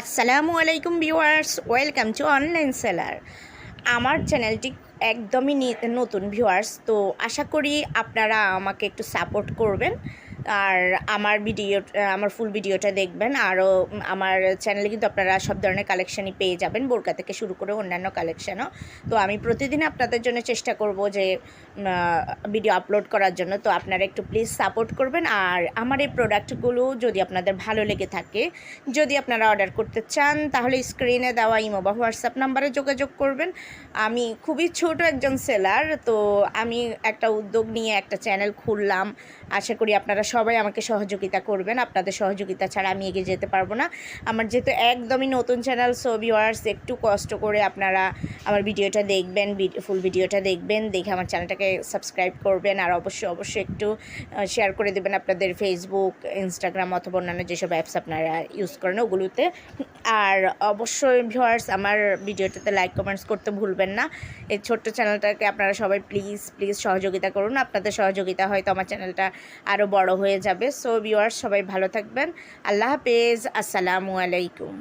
আসসালামু আলাইকুম viewers, welcome to online seller. আমার চ্যানেলটি একদমই নতুন ভিউয়ার্স, তো আশা করি আপনারা আমাকে একটু সাপোর্ট করবেন। আর আমার ভিডিও আমার ফুল ভিডিওটা দেখবেন। আরও আমার চ্যানেলে কিন্তু আপনারা সব ধরনের কালেকশনই পেয়ে যাবেন। বোরকা থেকে শুরু করে অন্যান্য কালেকশনও তো আমি প্রতিদিন আপনাদের জন্য চেষ্টা করব যে ভিডিও আপলোড করার জন্য। তো আপনারা একটু প্লিজ সাপোর্ট করবেন। আর আমার এই প্রোডাক্টগুলো যদি আপনাদের ভালো লেগে থাকে, যদি আপনারা অর্ডার করতে চান, তাহলে স্ক্রিনে দেওয়া ইমো বা হোয়াটসঅ্যাপ নাম্বারে যোগাযোগ করবেন। আমি খুবই ছোট একজন সেলার তো আমি একটা উদ্যোগ নিয়ে একটা চ্যানেল খুললাম। আশা করি আপনারা সবাই আমাকে সহযোগিতা করবেন। আপনাদের সহযোগিতা ছাড়া আমি এগিয়ে যেতে পারব না। আমার যেহেতু একদমই নতুন চ্যানেল সো ভিওয়ার্স একটু কষ্ট করে আপনারা আমার ভিডিওটা দেখবেন ফুল ভিডিওটা দেখবেন, দেখে আমার চ্যানেলটাকে সাবস্ক্রাইব করবেন। আর অবশ্যই অবশ্যই একটু শেয়ার করে দেবেন আপনাদের ফেসবুক ইনস্টাগ্রাম অথবা অন্যান্য যেসব অ্যাপস আপনারা ইউজ করেন ওগুলোতে। আর অবশ্যই ভিওয়ার্স আমার ভিডিওটাতে লাইক কমেন্টস করতে ভুলবেন না। এই ছোট্ট চ্যানেলটাকে আপনারা সবাই প্লিজ প্লিজ সহযোগিতা করুন। আপনাদের সহযোগিতা হয়তো আমার চ্যানেলটা আরও বড় হয়ে যাবে। সো ভিওয়ার্স সবাই ভালো থাকবেন। আল্লাহ হাফেজ। আসসালামু আলাইকুম।